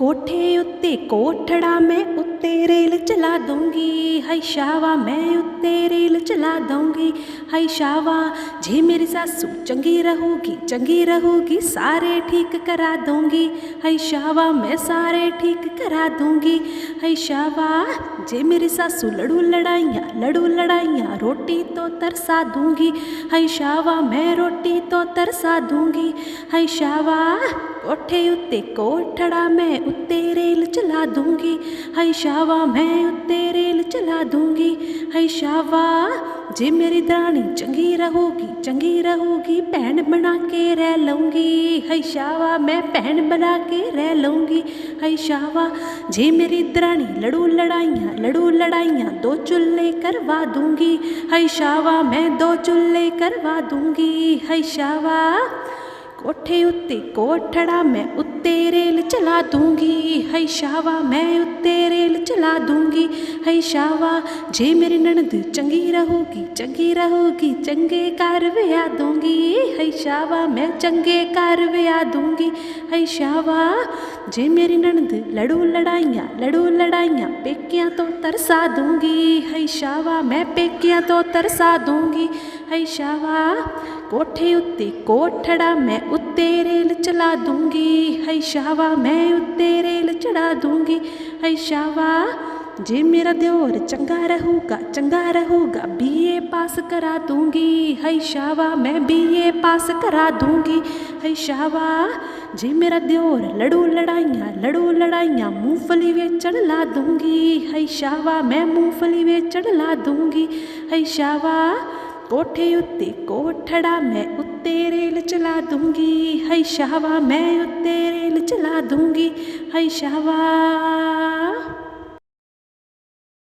ਕੋਠੇ ਉੱਤੇ ਕੋਠੜਾ ਮੈਂ ਉੱਤੇ ਰੇਲ ਚਲਾ ਦੂੰਗੀ ਹਾਈ ਸ਼ਾਵਾ ਮੈਂ ਉੱਤੇ ਰੇਲ ਚਲਾ ਦੂੰਗੀ ਹਾਈ ਸ਼ਾਵਾ ਜੇ ਮੇਰੀ ਸਾਸੂ ਚੰਗੀ ਰਹੂਗੀ ਚੰਗੀ ਰਹੂਗੀ ਸਾਰੇ ਠੀਕ ਕਰਾ ਦੂੰਗੀ ਹਾਈ ਸ਼ਾਵਾ ਮੈਂ ਸਾਰੇ ਠੀਕ ਕਰਾ ਦੂੰਗੀ ਹਾਈ ਸ਼ਾਵਾ ਜੇ ਮੇਰੀ ਸਾਸੂ ਲੜੂ ਲੜਾਈਆਂ ਲੜੂ ਲੜਾਈਆਂ ਰੋਟੀ ਤੋਂ ਤਰਸਾ ਦੂੰਗੀ ਹਾਈ ਸ਼ਾਵਾ ਮੈਂ ਰੋਟੀ ਤੋਂ ਤਰਸਾ ਦੂੰਗੀ ਹਾਈ ਸ਼ਾਵਾ ਕੋਠੇ ਉੱਤੇ ਕੋਠੜਾ ਮੈਂ ਉੱਤੇ ਰੇਲ ਚਲਾ ਦੂੰਗੀ ਹਾਈ ਸ਼ਾਵਾ ਮੈਂ ਉੱਤੇ ਰੇਲ ਚਲਾ ਦੂੰਗੀ ਹਾਈ ਸ਼ਾਵਾ ਜੇ ਮੇਰੀ ਦਰਾਣੀ ਚੰਗੀ ਰਹੂਗੀ ਚੰਗੀ ਰਹੂਗੀ ਭੈਣ ਬਣਾ ਕੇ ਰਹਿ ਲਊਂਗੀ ਹਾਈ ਸ਼ਾਵਾ ਮੈਂ ਭੈਣ ਬਣਾ ਕੇ ਰਹਿ ਲਊਂਗੀ ਹਾਈ ਸ਼ਾਵਾ ਜੇ ਮੇਰੀ ਦਰਾਣੀ ਲੜੂ ਲੜਾਈਆਂ ਲੜੂ ਲੜਾਈਆਂ ਦੋ ਚੁੱਲ੍ਹੇ ਕਰਵਾ ਦੂੰਗੀ ਹਾਈ ਸ਼ਾਵਾ ਮੈਂ ਦੋ ਚੁੱਲ੍ਹੇ ਕਰਵਾ ਦੂੰਗੀ ਹਾਈ ਸ਼ਾਵਾ कोठे उत्ते कोठड़ा मैं उत्ते रेल चला दूँगी। हई शावा, मैं उत्ते रेल चला दूँगी। हई शावा, जे मेरी ननद चंगी रहूगी चंगी रहूगी, चंगे कारवया दूँगी। हई शावा, मैं चंगे कारवया दूँगी। हई शावा, जे मेरी ननद लड़ू लड़ाइयाँ, लड़ू लड़ाइया पेकिया तो तरसा दूँगी। हई शावा, मैं पेकिया तो तरसा दूँगी। हई शावा कोठे उत्ते कोठड़ा मैं उत्ते रेल चला दूँगी। हई शावा, मैं उत्ते रेल चढ़ा दूँगी। हई शावा, जे मेरा देवर चंगा रहूगा चंगा रहूगा, बीए पास करा दूँगी। हई शावा, मैं बीए पास करा दूँगी। हई शावा, जे मेरा देवर लड़ू लड़ाइयाँ लड़ू लड़ाइयाँ मूंगफली चढ़ ला दूँगी। हई शावा, मैं मूंगफली बेचण ला दूँगी। हई शावा कोठे उत्ते कोठड़ा मैं उत्ते रेल चला दूँगी, हई शाहवा मैं उत्ते रेल चला दूँगी, हई शाहवा।